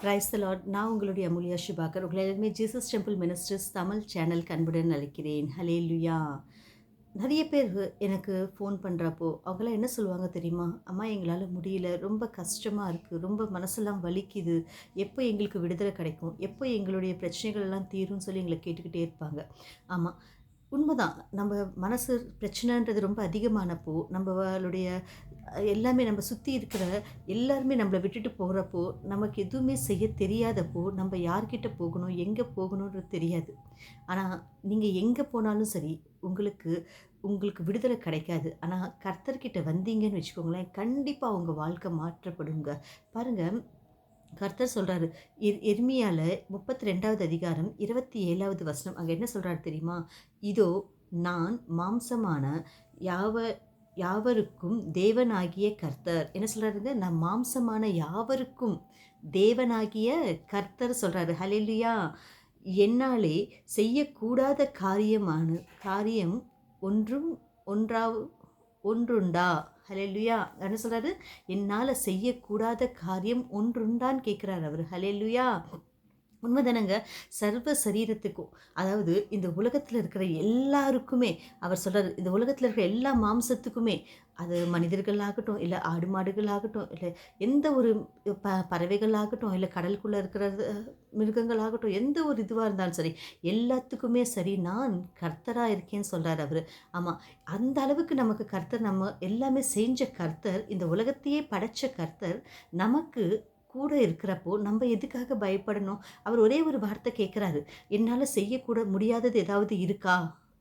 Price Lord நான் உங்களுடைய அமுலியா சுபாகர். உங்களை எல்லாருமே Jesus temple ministers Tamil channel கண்புடன் அழைக்கிறேன். ஹலே லுயா நிறைய பேர் எனக்கு ஃபோன் பண்ணுறப்போ அவங்களாம் என்ன சொல்லுவாங்க தெரியுமா? அம்மா எங்களால் முடியல. ரொம்ப கஷ்டமாக இருக்குது ரொம்ப மனசெல்லாம் வலிக்குது. எப்போ எங்களுக்கு விடுதலை கிடைக்கும்? எப்போ எங்களுடைய பிரச்சனைகள் எல்லாம் தீரும்னு சொல்லி எங்களை கேட்டுக்கிட்டே இருப்பாங்க. ஆமாம் உண்மைதான். நம்ம மனசு பிரச்சனைன்றது ரொம்ப அதிகமானப்போ நம்மளுடைய எல்லாமே நம்ம சுற்றி இருக்கிற எல்லாருமே நம்மளை விட்டுட்டு போகிறப்போ நமக்கு எதுவுமே செய்ய தெரியாதப்போ நம்ம யார்கிட்ட போகணும் எங்கே போகணுன்றது தெரியாது. ஆனால் நீங்கள் எங்கே போனாலும் சரி உங்களுக்கு உங்களுக்கு விடுதலை கிடைக்காது. ஆனால் கர்த்தர்கிட்ட வந்தீங்கன்னு வச்சுக்கோங்களேன் கண்டிப்பாக உங்கள் வாழ்க்கை மாற்றப்படுங்க. பாருங்கள் கர்த்தர் சொல்கிறாரு எர் எருமையால் முப்பத்தி ரெண்டாவது அதிகாரம் இருபத்தி ஏழாவது வசனம் அங்கே என்ன சொல்கிறாரு தெரியுமா? இதோ நான் மாம்சமான யாவ யாவருக்கும் தேவனாகிய கர்த்தர். என்ன சொல்கிறாருங்க நான் மாம்சமான யாவருக்கும் தேவனாகிய கர்த்தர் சொல்கிறாரு ஹalleluya. என்னாலே செய்யக்கூடாத காரியமான காரியம் ஒன்றும் ஒன்றாவு ஒன்றுண்டா? ஹலெல்லுயா என்ன சொல்கிறாரு என்னால் செய்யக்கூடாத காரியம் ஒன்றுண்டான்னு கேட்குறாரு அவர். ஹலெல்லுயா உண்மைதானங்க? சர்வ சரீரத்துக்கும் அதாவது இந்த உலகத்தில் இருக்கிற எல்லாருக்குமே அவர் சொல்கிறார் இந்த உலகத்தில் இருக்கிற எல்லா மாம்சத்துக்குமே அது மனிதர்களாகட்டும் இல்லை ஆடு மாடுகளாகட்டும் இல்லை எந்த ஒரு ப பறவைகளாகட்டும் இல்லை கடலுக்குள்ளே இருக்கிற மிருகங்களாகட்டும் எந்த ஒரு இதுவாக இருந்தாலும் சரி எல்லாத்துக்குமே சரி நான் கர்த்தராக இருக்கேன்னு சொல்கிறார் அவர். ஆமாம் அந்த அளவுக்கு நமக்கு கர்த்தர் நம்ம எல்லாமே செஞ்ச கர்த்தர் இந்த உலகத்தையே படைச்ச கர்த்தர் நமக்கு கூட இருக்கிறப்போ நம்ம எதுக்காக பயப்படணும்? அவர் ஒரே ஒரு வார்த்தை கேட்குறாரு என்னால் செய்யக்கூட முடியாதது ஏதாவது இருக்கா?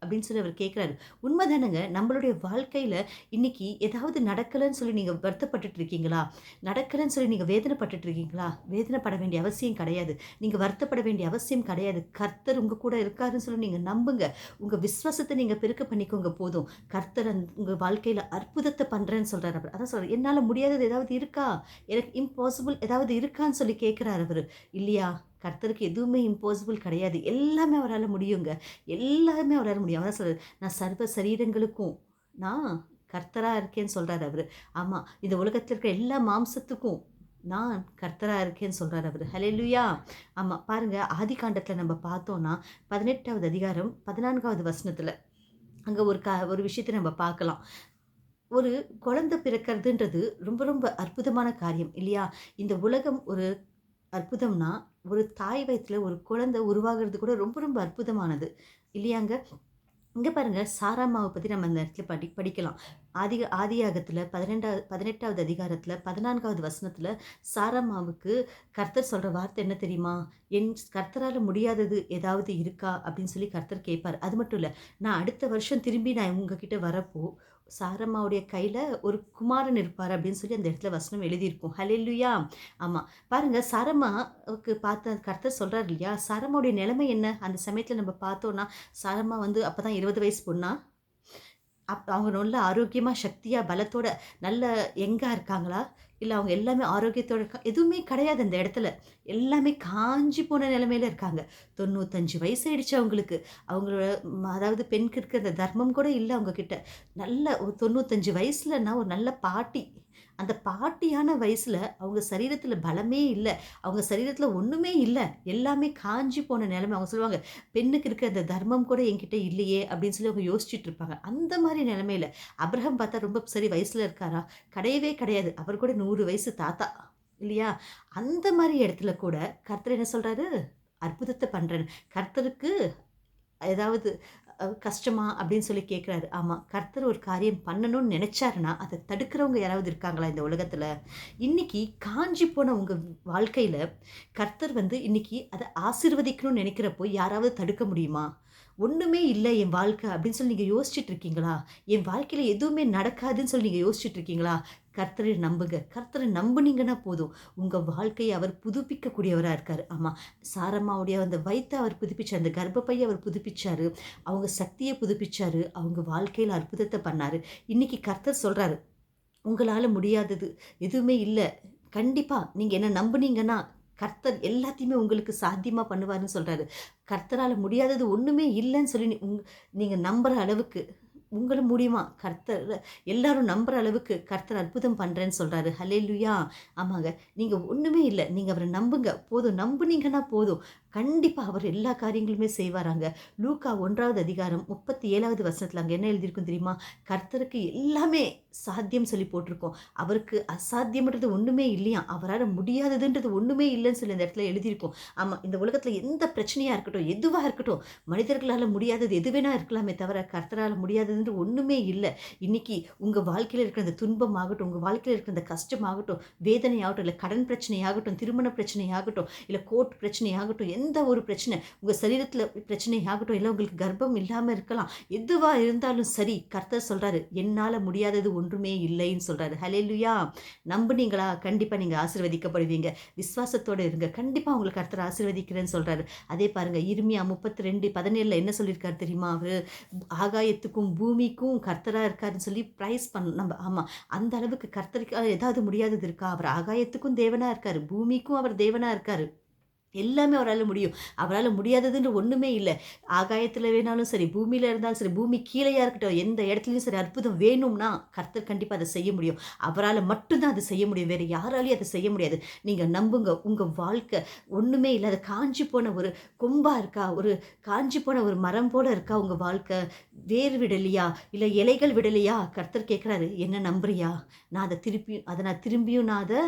அப்படின்னு சொல்லி அவர் கேட்குறாரு உண்மைதானங்க? நம்மளுடைய வாழ்க்கையில் இன்னைக்கு ஏதாவது நடக்கலைன்னு சொல்லி நீங்கள் வருத்தப்பட்டுட்டு இருக்கீங்களா நடக்கலைன்னு சொல்லி நீங்கள் வேதனைப்பட்டுட்டு இருக்கீங்களா வேதனைப்பட வேண்டிய அவசியம் கிடையாது. நீங்கள் வருத்தப்பட வேண்டிய அவசியம் கிடையாது. கர்த்தர் உங்கள் கூட இருக்காருன்னு சொல்லி நீங்கள் நம்புங்க. உங்கள் விஸ்வாசத்தை நீங்கள் பெருக்க பண்ணிக்கோங்க போதும். கர்த்தர் உங்கள் வாழ்க்கையில் அற்புதத்தை பண்ணுறேன்னு சொல்கிறார் அவர். அதான் சொல்கிறார் என்னால் முடியாதது ஏதாவது இருக்கா? எனக்கு இம்பாசிபிள் ஏதாவது இருக்கான்னு சொல்லி கேட்குறாரு அவர். இல்லையா? கர்த்தருக்கு எதுவுமே இம்பாசிபிள் கிடையாது. எல்லாமே அவரால் முடியுங்க. எல்லாமே அவரால் முடியும். அவரால் சொல்கிறார் நான் சர்வ சரீரங்களுக்கும் நான் கர்த்தராக இருக்கேன்னு சொல்கிறார் அவர். ஆமாம் இந்த உலகத்தில் இருக்கிற எல்லா மாம்சத்துக்கும் நான் கர்த்தராக இருக்கேன்னு சொல்கிறார் அவர். ஹalleluya ஆமாம் பாருங்கள் ஆதி காண்டத்தில் நம்ம பார்த்தோன்னா பதினெட்டாவது அதிகாரம் பதினான்காவது வசனத்தில் அங்கே ஒரு க ஒரு விஷயத்தை நம்ம பார்க்கலாம். ஒரு குழந்தை பிறக்கிறதுன்றது ரொம்ப ரொம்ப அற்புதமான காரியம் இல்லையா? இந்த உலகம் ஒரு அற்புதம்னா ஒரு தாய் வயிற்றில் ஒரு குழந்தை உருவாகிறது கூட ரொம்ப ரொம்ப அற்புதமானது. இல்லையாங்க? இங்கே பாருங்கள் சாராமாவை பற்றி நம்ம இந்த இடத்துல படி படிக்கலாம். ஆதி ஆதியாகத்தில் பதினெண்டாவது பதினெட்டாவது அதிகாரத்தில் பதினான்காவது வசனத்தில் சாராமாவுக்கு கர்த்தர் சொல்கிற வார்த்தை என்ன தெரியுமா? என் கர்த்தரால் முடியாதது ஏதாவது இருக்கா? அப்படின்னு சொல்லி கர்த்தர் கேட்பார் அது மட்டும் இல்லை நான் அடுத்த வருஷம் திரும்பி நான் உங்ககிட்ட வரப்போ சாரம்மாவுடைய கையில் ஒரு குமாரன் இருப்பார் அப்படின்னு சொல்லி அந்த இடத்துல வசனம் எழுதியிருக்கும். ஹலெல்லுயா ஆமாம் பாருங்கள் சாரம்மாவுக்கு பார்த்த கர்த்தர் சொல்கிறார் இல்லையா? சாரம்மாவுடைய நிலைமை என்ன? அந்த சமயத்தில் நம்ம பார்த்தோன்னா சாரம்மா வந்து அப்போ தான் இருபது வயசு பொண்ணா? அப் அவங்க நல்ல ஆரோக்கியமாக சக்தியாக பலத்தோட நல்ல எங்காக இருக்காங்களா? இல்லை அவங்க எல்லாமே ஆரோக்கியத்தோட இருக்கா எதுவுமே கிடையாது அந்த இடத்துல. எல்லாமே காஞ்சி போன நிலமையில இருக்காங்க. தொண்ணூத்தஞ்சு வயசு ஆயிடுச்சு அவங்களுக்கு. அவங்களோட அதாவது பெண்க்கு அந்த தர்மம் கூட இல்லை அவங்கக்கிட்ட நல்ல ஒரு தொண்ணூத்தஞ்சு வயசுலன்னா ஒரு நல்ல பாட்டி. அந்த பாட்டியான வயசில் அவங்க சரீரத்தில் பலமே இல்லை. அவங்க சரீரத்தில் ஒன்றுமே இல்லை. எல்லாமே காஞ்சி போன நிலைமை. அவங்க சொல்லுவாங்க பெண்ணுக்கு இருக்கிற அந்த தர்மம் கூட என்கிட்ட இல்லையே அப்படின்னு சொல்லி அவங்க யோசிச்சுட்டு இருப்பாங்க. அந்த மாதிரி நிலமையில அப்ரஹம் பார்த்தா ரொம்ப சரி வயசில் இருக்காரா? கிடையவே கிடையாது. அவர் கூட நூறு வயசு தாத்தா இல்லையா? அந்த மாதிரி இடத்துல கூட கர்த்தர் என்ன சொல்கிறாரு அற்புதத்தை பண்ணுறேன் கர்த்தருக்கு ஏதாவது கஷ்டமா அப்படின்னு சொல்லி கேட்குறாரு ஆமாம் கர்த்தர் ஒரு காரியம் பண்ணணும்னு நினச்சாருன்னா அதை தடுக்கிறவங்க யாராவது இருக்காங்களா இந்த உலகத்தில்? இன்னைக்கு காஞ்சி போன உங்கள் வாழ்க்கையில் கர்த்தர் வந்து இன்னைக்கு அதை ஆசீர்வதிக்கணும்னு நினைக்கிறப்போ யாராவது தடுக்க முடியுமா? ஒன்றுமே இல்லை என் வாழ்க்கை அப்படின்னு சொல்லி நீங்கள் யோசிச்சுட்டு இருக்கீங்களா? என் வாழ்க்கையில் எதுவுமே நடக்காதுன்னு சொல்லி நீங்கள் யோசிச்சுட்டு இருக்கீங்களா? கர்த்தரை நம்புங்க. கர்த்தரை நம்புனீங்கன்னா போதும். உங்கள் வாழ்க்கையை அவர் புதுப்பிக்கக்கூடியவராக இருக்கார். ஆமாம் சாரம்மாவுடைய அந்த வயித்தை அவர் புதுப்பிச்சார். அந்த கர்ப்பப்பையை அவர் புதுப்பிச்சார். அவங்க சக்தியை புதுப்பிச்சார். அவங்க வாழ்க்கையில் அற்புதத்தை பண்ணார். இன்றைக்கி கர்த்தர் சொல்கிறாரு உங்களால் முடியாதது எதுவுமே இல்லை. கண்டிப்பாக நீங்கள் என்ன நம்புனீங்கன்னா கர்த்தர் எல்லாத்தையுமே உங்களுக்கு சாத்தியமாக பண்ணுவாருன்னு சொல்கிறாரு கர்த்தரால் முடியாதது ஒன்றுமே இல்லைன்னு சொல்லி உங் நீங்கள் நம்புகிற அளவுக்கு உங்களும் மூலியமா கர்த்தர் எல்லாரும் நம்புகிற அளவுக்கு கர்த்தர் அற்புதம் பண்றேன்னு ஹலே லுயா ஆமாங்க. நீங்கள் ஒன்றுமே இல்லை நீங்கள் அவரை நம்புங்க. போதும் நம்புனீங்கன்னா போதும். கண்டிப்பாக அவர் எல்லா காரியங்களுமே செய்வாராங்க. லூக்கா ஒன்றாவது அதிகாரம் முப்பத்து ஏழாவது வருஷத்தில் அங்கே என்ன எழுதியிருக்கும் தெரியுமா? கர்த்தருக்கு எல்லாமே சாத்தியம் சொல்லி போட்டிருக்கோம் அவருக்கு அசாத்தியம்ன்றது ஒன்றுமே இல்லையா அவரால் முடியாததுன்றது ஒன்றுமே இல்லைன்னு சொல்லி அந்த இடத்துல எழுதியிருக்கோம் ஆமாம் இந்த உலகத்தில் எந்த பிரச்சனையாக இருக்கட்டும், எதுவாக இருக்கட்டும், மனிதர்களால் முடியாதது எது வேணா இருக்கலாமே தவிர, கர்த்தரால் முடியாததுன்ற ஒன்றுமே இல்லை இன்னைக்கு உங்கள் வாழ்க்கையில் இருக்கிற அந்த துன்பமாகட்டும், உங்கள் வாழ்க்கையில் இருக்கிற அந்த கஷ்டமாகட்டும், வேதனையாகட்டும், இல்லை கடன் பிரச்சனையாகட்டும், திருமண பிரச்சனையாகட்டும், இல்லை கோர்ட் பிரச்சனையாகட்டும், எந்த எந்த ஒரு பிரச்சனை, உங்கள் சரீரத்தில் பிரச்சனையாகட்டும், இல்லை உங்களுக்கு கர்ப்பம் இல்லாமல் இருக்கலாம். எதுவாக இருந்தாலும் சரி, கர்த்தர் சொல்கிறாரு என்னால் முடியாதது ஒன்றுமே இல்லைன்னு சொல்கிறாரு ஹல்லேலூயா! நம்புனீங்களா? கண்டிப்பாக நீங்கள் ஆசிர்வதிக்கப்படுவீங்க விஸ்வாசத்தோடு இருங்க. கண்டிப்பாக உங்களுக்கு கர்த்தர் ஆசிர்வதிக்கிறேன்னு சொல்கிறாரு அதே பாருங்க இர்மியா 32:17ல என்ன சொல்லியிருக்காரு தெரியுமா அவர் ஆகாயத்துக்கும், பூமிக்கும் கர்த்தராக இருக்காருன்னு சொல்லி ப்ரைஸ் பண்ண நம்ம ஆமாம் அந்த அளவுக்கு கர்த்தருக்கு ஏதாவது முடியாதது இருக்கா? அவர் ஆகாயத்துக்கும் தேவனாக இருக்கார் பூமிக்கும் அவர் தேவனாக இருக்கார் எல்லாமே அவரால் முடியும். அவரால் முடியாததுன்னு ஒன்றுமே இல்லை ஆகாயத்தில் வேணாலும் சரி, பூமியில் இருந்தாலும் சரி, பூமி கீழேயா இருக்கட்டும், எந்த இடத்துலையும் சரி அற்புதம் வேணும்னா, கர்த்தர் கண்டிப்பாக அதை செய்ய முடியும். அவரால் மட்டும்தான் அதை செய்ய முடியும். வேறு யாராலையும் அதை செய்ய முடியாது. நீங்கள் நம்புங்க. உங்கள் வாழ்க்கை ஒன்றுமே இல்லாத காஞ்சு போன ஒரு கொம்பாக இருக்கா? ஒரு காஞ்சு போன ஒரு மரம் போல இருக்கா உங்கள் வாழ்க்கை? வேர் விடலையா? இல்லை இலைகள் விடலையா? கர்த்தர் கேட்குறாரு "என்ன நம்புறியா? நான் அதை திருப்பியும் அதை நான் திரும்பியும் நான் அதை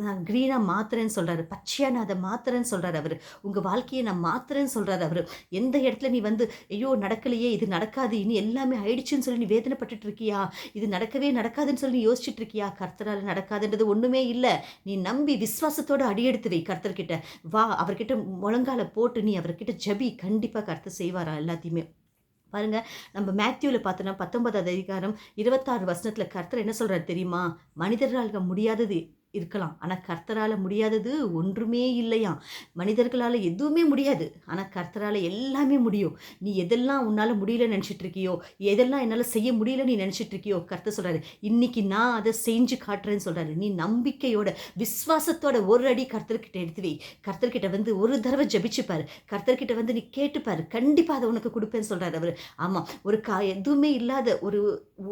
நான் க்ரீனாக மாத்துறேன்னு சொல்கிறாரு பச்சையாக நான் அதை மாத்துறேன்னு சொல்கிறார் அவர் உங்கள் வாழ்க்கையை நான் மாத்துறேன்னு சொல்கிறார் அவர் எந்த இடத்துல நீ வந்து, "ஐயோ! நடக்கலையே, இது நடக்காது. இனி எல்லாமே ஆயிடுச்சுன்னு சொல்லி நீ வேதனைப்பட்டுட்டு இருக்கியா? இது நடக்கவே நடக்காதுன்னு சொல்லி நீ யோசிச்சுட்டு இருக்கியா? கர்த்தரால் நடக்காதுன்றது ஒன்றுமே இல்லை நீ நம்பி விஸ்வாசத்தோடு அடியெடுத்து வை கர்த்தர்கிட்ட. வா, அவர்கிட்ட முழங்கால போட்டு நீ அவர்கிட்ட ஜபி கண்டிப்பாக கர்த்தர் செய்வாரா எல்லாத்தையுமே. பாருங்க, நம்ம மேத்யூவில் பார்த்தோன்னா பத்தொன்பதாவது அதிகாரம் இருபத்தாறு வசனத்தில் கர்த்தர் என்ன சொல்கிறார் தெரியுமா? மனிதர்களால் முடியாதது இருக்கலாம். ஆனால் கர்த்தரால் முடியாதது ஒன்றுமே இல்லையாம். மனிதர்களால் எதுவுமே முடியாது. ஆனால் கர்த்தரால் எல்லாமே முடியும். நீ எதெல்லாம் உன்னால் முடியலன்னு நினச்சிட்ருக்கியோ இருக்கியோ, எதெல்லாம் என்னால் செய்ய முடியலன்னு நீ நினச்சிட்ருக்கியோ கர்த்தர் சொல்கிறாரு இன்றைக்கி நான் அதை செஞ்சு காட்டுறேன்னு சொல்கிறாரு நீ நம்பிக்கையோட, விசுவாசத்தோட ஒரு அடி கர்த்தர்கிட்ட எடுத்து வை. கர்த்தர்கிட்ட வந்து ஒரு தடவை ஜபிச்சுப்பார் கர்த்தர்கிட்ட வந்து நீ கேட்டுப்பார் கண்டிப்பாக அதை உனக்கு கொடுப்பேன்னு சொல்கிறார் அவர் ஆமாம் ஒரு கா எதுவுமே இல்லாத ஒரு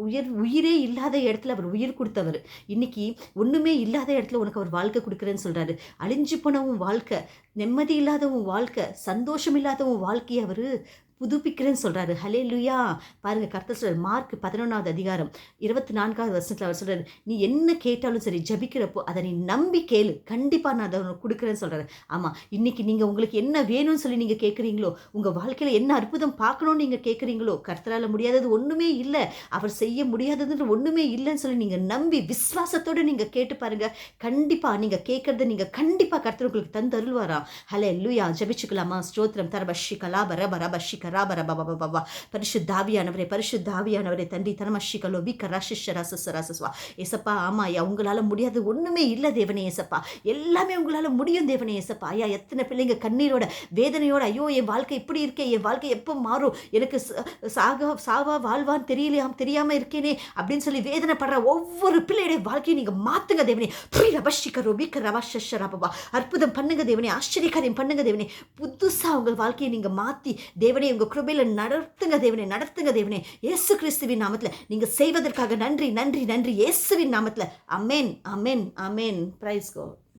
உயிர் உயிரே இல்லாத இடத்துல அவர் உயிர் கொடுத்தவர் இன்றைக்கி ஒன்றுமே இல்லாத இடத்துல உனக்கு அவர் வாழ்க்கை கொடுக்குறேன்னு சொல்றாரு. அழிஞ்சு போனவும் வாழ்க்கை, நிம்மதி இல்லாதவும் வாழ்க்கை, சந்தோஷம் இல்லாதவும் வாழ்க்கையை அவர் அவரு புதுப்பிக்கிறேன்னு சொல்கிறார் ஹலே லுயா பாருங்க கர்த்தர் சொல்கிறார் மார்க் 11வது அதிகாரம் இருபத்தி நான்காவது வருஷத்தில் அவர் சொல்கிறார் "நீ என்ன கேட்டாலும் சரி, ஜபிக்கிறப்போ அதை நீ நம்பி கேளு. கண்டிப்பாக நான் அதை உனக்கு கொடுக்குறேன்னு சொல்றாரு. ஆமாம் இன்றைக்கி நீங்கள் உங்களுக்கு என்ன வேணும்னு சொல்லி நீங்கள் கேட்குறீங்களோ உங்கள் வாழ்க்கையில் என்ன அற்புதம் பார்க்கணும்னு நீங்கள் கேட்குறீங்களோ கர்த்தரால் முடியாதது ஒன்றுமே இல்லை. அவர் செய்ய முடியாததுன்ற ஒன்றுமே இல்லைன்னு சொல்லி நீங்கள் நம்பி விஸ்வாசத்தோடு நீங்கள் கேட்டு பாருங்க. கண்டிப்பாக நீங்கள் கேட்குறத நீங்கள் கண்டிப்பாக கர்த்தர் உங்களுக்கு தந்து அருள்வாரா. ஹலே லுயா ஜபிச்சுக்கலாமா? ஸ்தோத்திரம். தரபஷி கலாபர பரபஷி கராபர பரிசுத்த ஆவியானவரே, பரிசுத்தாவியானவரே தண்டி தனமஷிகலோ கலோபி கராஷிஷராசசராசஸ்வா. ஏசப்பா, ஆமா ஐயா, உங்களால் முடியாது ஒன்றுமே இல்லை தேவனே ஏசப்பா. எல்லாமே உங்களால் முடியும் தேவனே ஏசப்பா. ஐயா, எத்தனை பிள்ளைங்க கண்ணீரோட, வேதனையோட, ஐயோ! என் வாழ்க்கை இப்படி இருக்கே, என் வாழ்க்கை எப்போ மாறும்? எனக்கு ச சாவா வாழ்வான்னு தெரியலையாம் தெரியாமல் இருக்கேனே அப்படின்னு சொல்லி வேதனைப்படுற ஒவ்வொரு பிள்ளையுடைய வாழ்க்கையை நீங்கள் மாத்துங்க தேவனே. புரி ரபஷி கரோபி கரவாஷஷராபபா. அற்புதம் பண்ணுங்க தேவனே. ஆச்சரியக்காரியம் பண்ணுங்க தேவனே. புதுசாக உங்கள் வாழ்க்கையை நீங்கள் மாற்றி தேவனே உங்க கிருபையில் நடத்துங்க தேவனே நடத்துங்க தேவனே. இயேசு கிறிஸ்துவின் நாமத்தில் நீங்க செய்வதற்காக நன்றி நன்றி நன்றி. இயேசுவின் நாமத்துல. அமேன் அமேன் அமேன். பிரைஸ் கோ